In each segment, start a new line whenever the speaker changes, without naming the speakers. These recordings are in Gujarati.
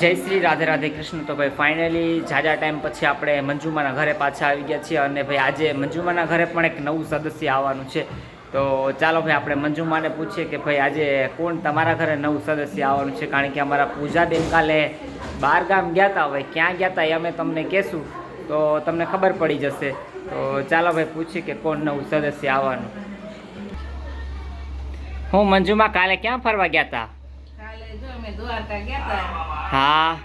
જય શ્રી રાધે રાધે કૃષ્ણ. તો ભાઈ ફાઇનલી જાજા ટાઈમ પછી આપણે મંજુમાના ઘરે પાછા આવી ગયા છીએ અને ભાઈ, આજે મંજુમાના ઘરે પણ એક નવું સદસ્ય આવવાનું છે. તો ચાલો ભાઈ, આપણે મંજુમાને પૂછીએ કે ભાઈ, આજે કોણ તમારા ઘરે નવું સદસ્ય આવવાનું છે? કારણ કે અમારા પૂજાબેન કાલે બહાર ગામ ગયા હતા ભાઈ ક્યાં ગયા હતા એ અમે તમને કહેશું. તો તમને ખબર પડી જશે. તો ચાલો ભાઈ, પૂછીએ કે કોણ નવું સદસ્ય આવવાનું. હું મંજુમાં કાલે ક્યાં ફરવા ગયા હતા
અમે દ્વારકા ગયા હતા
હા.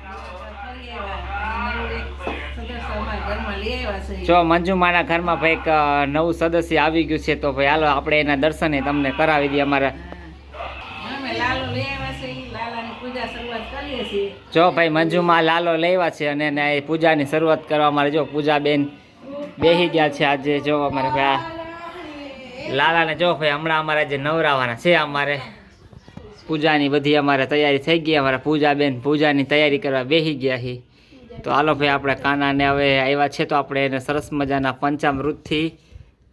જો મંજુ અમારા ઘરમાં
ભાઈ નવું સદસ્ય આવી ગયું છે તો ભાઈ હાલો આપણે એના દર્શને તમને કરાવી દઈએ અમારા.
પૂજા
જો ભાઈ મંજુમાં લાલો લેવા છે અને એને એ પૂજાની શરૂઆત કરવા અમારે જો પૂજાબેન બેસી ગયા છે આજે. જો અમારે ભાઈ લાલાને જો ભાઈ હમણાં અમારે જે નવરાવાના છે અમારે. પૂજાની બધી અમારે તૈયારી થઈ ગઈ. અમારા પૂજાબેન પૂજાની તૈયારી કરવા બેસી ગયા છે તો હાલો ભાઈ, આપણે કાનાને હવે આવ્યા છે તો આપણે એને સરસ મજાના પંચામૃતથી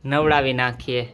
નવડાવી નાખીએ.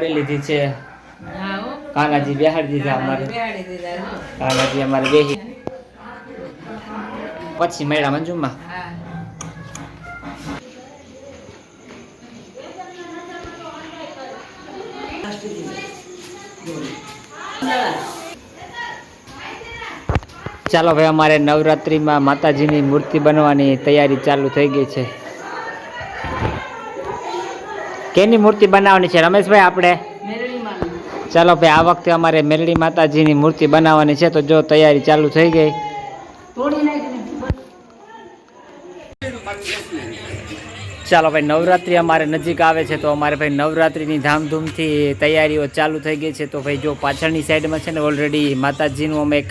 કરી લીધી છે. કાનાજી બેહાડી દીધા અમારે. કાનાજી અમારે બેહી. પછી મેળા મંજુમાં. ચાલો ભાઈ અમારે નવરાત્રિમાં માતાજીની મૂર્તિ બનવાની તૈયારી ચાલુ થઈ ગઈ છે. કેની મૂર્તિ બનાવવાની છે? રમેશભાઈ આપણે? ચાલો ભાઈ આ વખતે અમારે મેરડી માતાજીની મૂર્તિ બનાવવાની છે તો જો તૈયારી ચાલુ થઈ ગઈ. ચાલો ભાઈ નવરાત્રિ અમારે નજીક આવે છે તો અમારે ભાઈ નવરાત્રિની ધામધૂમથી તૈયારીઓ ચાલુ થઈ ગઈ છે તો ભાઈ જો પાછળની સાઈડમાં છે ને ઓલરેડી માતાજીનું અમે એક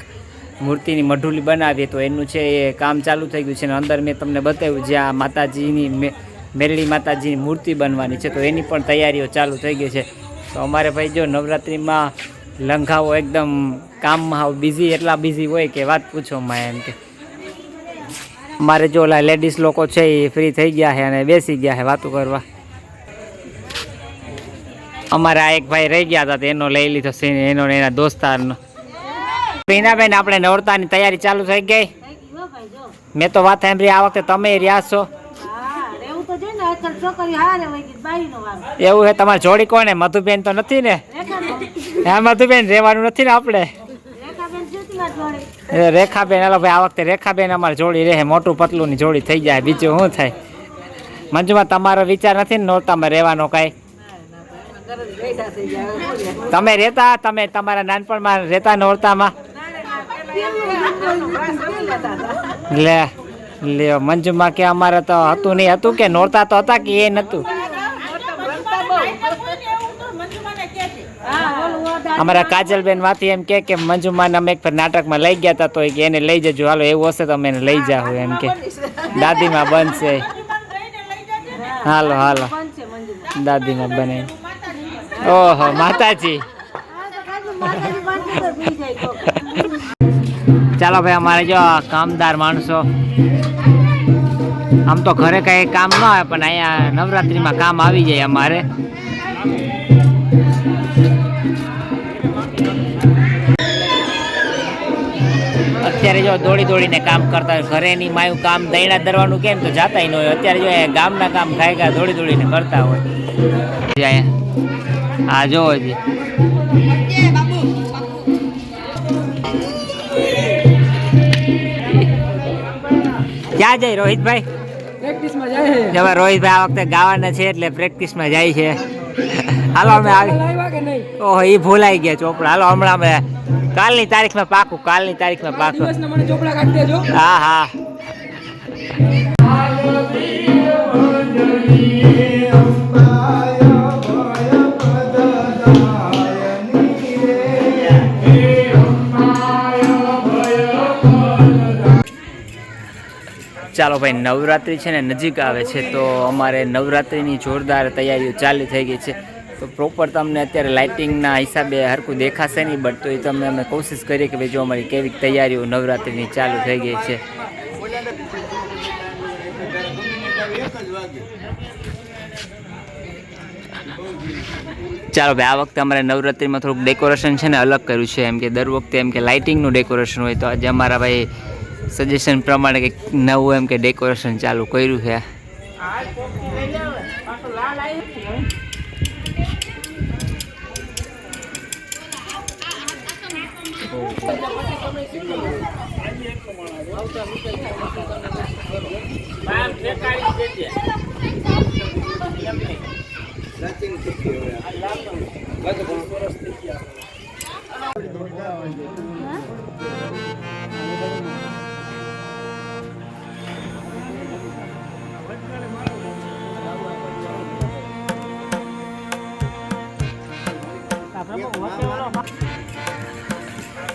મૂર્તિની મઢુલી બનાવીએ તો એનું છે એ કામ ચાલુ થઈ ગયું છે અને અંદર મેં તમને બતાવ્યું જ્યાં માતાજીની મે- મેરડી માતાજીની મૂર્તિ બનવાની છે. તો એની પણ તૈયારીઓ ચાલુ થઈ ગઈ છે. તો અમારે ભાઈ જો નવરાત્રિમાં લંઘાઓ એકદમ કામમાં બિઝી એટલા બિઝી હોય કે વાત પૂછો માં એમ કે. મારે જો ઓલા લેડીઝ લોકો છે એ ફ્રી થઈ ગયા છે અને બેસી ગયા છે વાતો કરવા. અમારા એક ભાઈ રહી ગયા હતા એનો લઈ લીધો સીન એનો એના દોસ્તારનો. પીનાબેન આપણે નવરતાની તૈયારી ચાલુ થઈ ગઈ? મેં તો વાત સાંભળી, આ વખતે તમે રહ્યા છો.
આજકાલ છોકરી હારે હોય કે બાઈનો વારો
એવું છે તમારી જોડી કોને મધુબેન તો નથી ને
હે
હા મધુબેન રહેવાનું નથી ને આપણે
રેખાબેન
હાલો ભાઈ આ વખતે રેખાબેન અમારે જોડી રહે મોટું પતલું ની જોડી થઈ જાય બીજું શું થાય મંજુમાં તમારો વિચાર નથી ને નોરતામાં રહેવાનો કાંઈ તમે રહેતા તમે તમારા નાનપણમાં રહેતા નોરતામાં લે લે, મંજુમાં કે અમારે તો હતું નહીં. હતું કે નોરતા તો હતા કે એ નતું અમારા કાજલબેન વાથી એમ કે મંજુમાને અમે એક નાટકમાં લઈ ગયા હતા તો એને લઈ જજો. હાલો, એવું હશે તો અમે એને લઈ જાઓ એમ કે. દાદીમાં બનશે. હાલો હાલો. દાદીમાં બને. ઓહો, માતાજી. ચાલો ભાઈ, અમારે જો કામદાર માણસો. આમ તો ઘરે કઈ કામ ન આવે પણ અહીંયા નવરાત્રીમાં કામ આવી જાય અમારે. અત્યારે જો દોડી દોડીને કામ કરતા હોય, ઘરેની માયું કામ દૈણા ધરવાનું કેમ તો જાતા ન હોય. અત્યારે જો ગામના કામ ખાઈ ગયા દોડી દોડીને કરતા હોય. આ જોવો જી. ક્યાં જાય રોહિતભાઈ.
પ્રેક્ટિસમાં જાય છે.
રોહિતભાઈ આ વખતે ગાવાના છે એટલે પ્રેક્ટિસમાં જાય છે. હાલો અમે આવી ઓહો એ ભૂલાઈ ગયા ચોપડા. હાલો હમણાં અમે કાલની તારીખમાં પાકું કાલની તારીખમાં પાકું. હા હા. ચાલો ભાઈ, નવરાત્રિ છે ને નજીક આવે છે, તો અમારે નવરાત્રિની જોરદાર તૈયારીઓ ચાલુ થઈ ગઈ છે. તો પ્રોપર તમને અત્યારે લાઇટિંગના હિસાબે હરકું દેખાશે નહીં બટ તો એ તમને અમે કોશિશ કરીએ કે ભાઈ જો અમારી કેવી તૈયારીઓ નવરાત્રિની ચાલુ થઈ ગઈ છે. ચાલો ભાઈ, આ વખતે અમારે નવરાત્રિમાં થોડુંક ડેકોરેશન છે ને અલગ કર્યું છે, એમ કે દર વખતે એમ કે લાઇટિંગનું ડેકોરેશન હોય, તો આજે અમારા ભાઈ સજેશન પ્રમાણે કંઈક નવું એમ કે ડેકોરેશન ચાલુ કર્યું છે.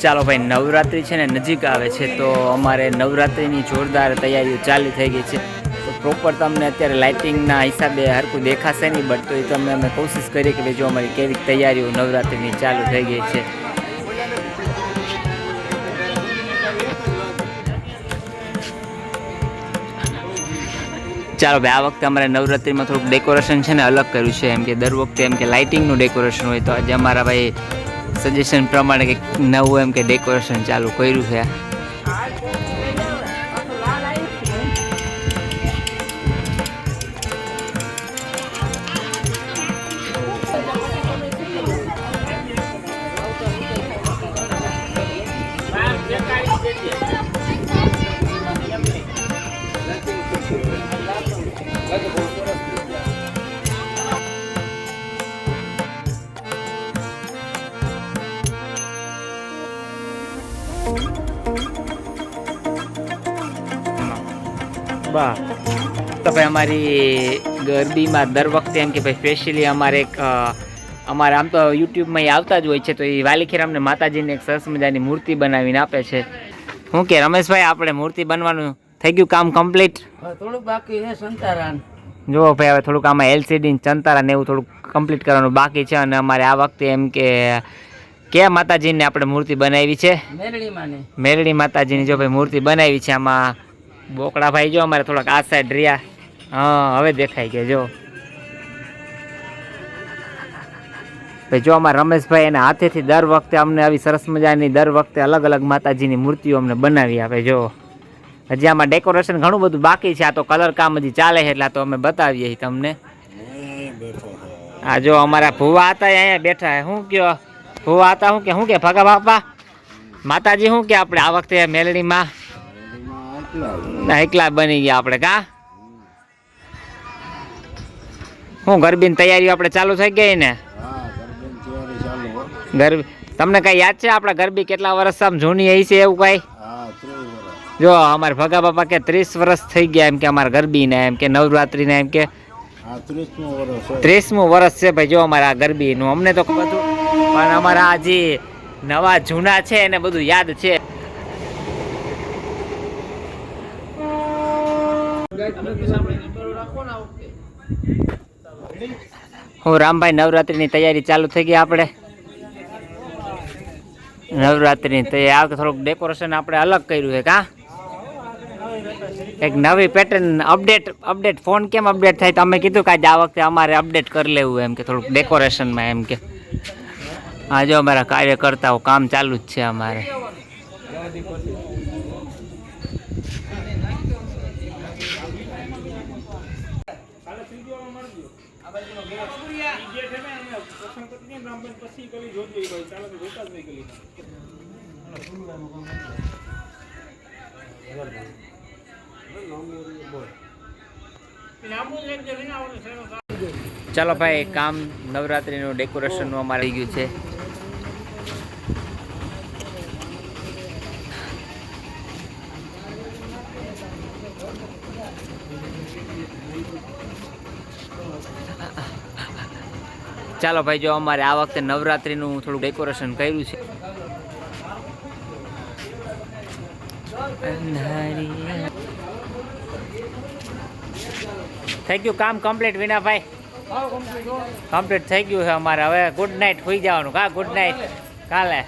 ચાલો ભાઈ, નવરાત્રિ છે ને નજીક આવે છે, તો અમારે નવરાત્રિની જોરદાર તૈયારીઓ ચાલુ થઈ ગઈ છે. તો પ્રોપર તમને અત્યારે લાઇટિંગના હિસાબે હરકું દેખાશે નહીં બટ તો એ તમને અમે કોશિશ કરીએ કે ભાઈ જો અમારી કેવી તૈયારીઓ નવરાત્રિની ચાલુ થઈ ગઈ છે. ચાલો ભાઈ, આ વખતે અમારે નવરાત્રિમાં થોડુંક ડેકોરેશન છે ને અલગ કર્યું છે, એમ કે દર વખતે એમ કે લાઇટિંગનું ડેકોરેશન હોય તો આજે અમારા ભાઈ સજેશન પ્રમાણે કંઈક નવું એમ કે ડેકોરેશન ચાલુ કર્યું છે. તો ભાઈ અમારી ગરબીમાં દર વખતે એમ કે ભાઈ સ્પેશિયલી અમારે એક અમારે આમ તો યુટ્યુબમાં એ આવતા જ હોય છે તો એ વાલીખેર અમને માતાજીને એક સરસ મજાની મૂર્તિ બનાવીને આપે છે. શું કે રમેશભાઈ આપણે મૂર્તિ બનવાનું થઈ ગયું કામ કમ્પ્લીટ
થોડુંક બાકી છે સંતારાન.
જુઓ ભાઈ હવે થોડુંક આમાં એલસીડી ચંતારા ને એવું થોડુંક કમ્પ્લીટ કરવાનું બાકી છે અને અમારે આ વખતે એમ કે કયા માતાજીને આપણે મૂર્તિ બનાવી છે? મેરડી માતાજીની જો ભાઈ મૂર્તિ બનાવી છે આમાં બોકડા ભાઈ જો અમારે થોડાક આ સાઈડ રહ્યા. હા, હવે દેખાઈ કે જો. ભાઈ જો અમારા રમેશભાઈ એના હાથેથી દર વખતે અમને આવી સરસ મજાની દર વખતે અલગ અલગ માતાજીની મૂર્તિઓ અમને બનાવી આપે, જો. હજી આમાં ડેકોરેશન ઘણું બધું બાકી છે, આ તો કલર કામ હજી ચાલે છે, એટલે તો અમે બતાવીએ તમને. આ જો અમારા ભુવા હતા અહીંયા બેઠા શું કયો? ભુવા હતા શું કે શું કે, ભગા બાપા? માતાજી શું કે આપણે આ વખતે મેલડીમાં? ના, એકલા બની ગયા આપણે, કા? હું ગરબીની તૈયારીઓ આપણે ચાલુ થઈ ગઈ ને? ગરબી, તમને કઈ યાદ છે આપણા ગરબી કેટલા વર્ષ આમ જૂની હઈ છે એવું કઈ? જો, અમારે ભગા બાપા કે ત્રીસ વર્ષ થઈ ગયા એમ કે અમારા ગરબીને, એમ કે નવરાત્રીને, એમ કે
ત્રીસમું વર્ષ છે
ભાઈ, જો અમારા આ ગરબીનું. અમને તો બધું પણ અમારા જે નવા જૂના છે એને બધું યાદ છે. હું રામભાઈ નવરાત્રિની તૈયારી ચાલુ થઈ ગઈ આપણે. નવરાત્રિની તૈયારી, આ થોડુંક ડેકોરેશન આપણે અલગ કર્યું છે, કા? એક નવી પેટર્ન અપડેટ અપડેટ ફોન કેમ અપડેટ થાય? તો અમે કીધું કે આજે આ વખતે અમારે અપડેટ કરી લેવું એમ કે થોડુંક ડેકોરેશનમાં એમ કે. આજે અમારા કાર્યકર્તાઓ કામ ચાલુ જ છે અમારે. ચાલો ભાઈ, કામ નવરાત્રીનું ડેકોરેશનનું અમારે ગયું છે. ચાલો ભાઈ, જો અમારે આ વખતે નવરાત્રીનું થોડું ડેકોરેશન કર્યું છે. થઈ ગયું કામ કમ્પ્લીટ વિનાભાઈ. કમ્પ્લીટ થઈ ગયું છે અમારે. હવે ગુડ નાઇટ સુઈ જવાનું. કા ગુડ નાઇટ કાલે.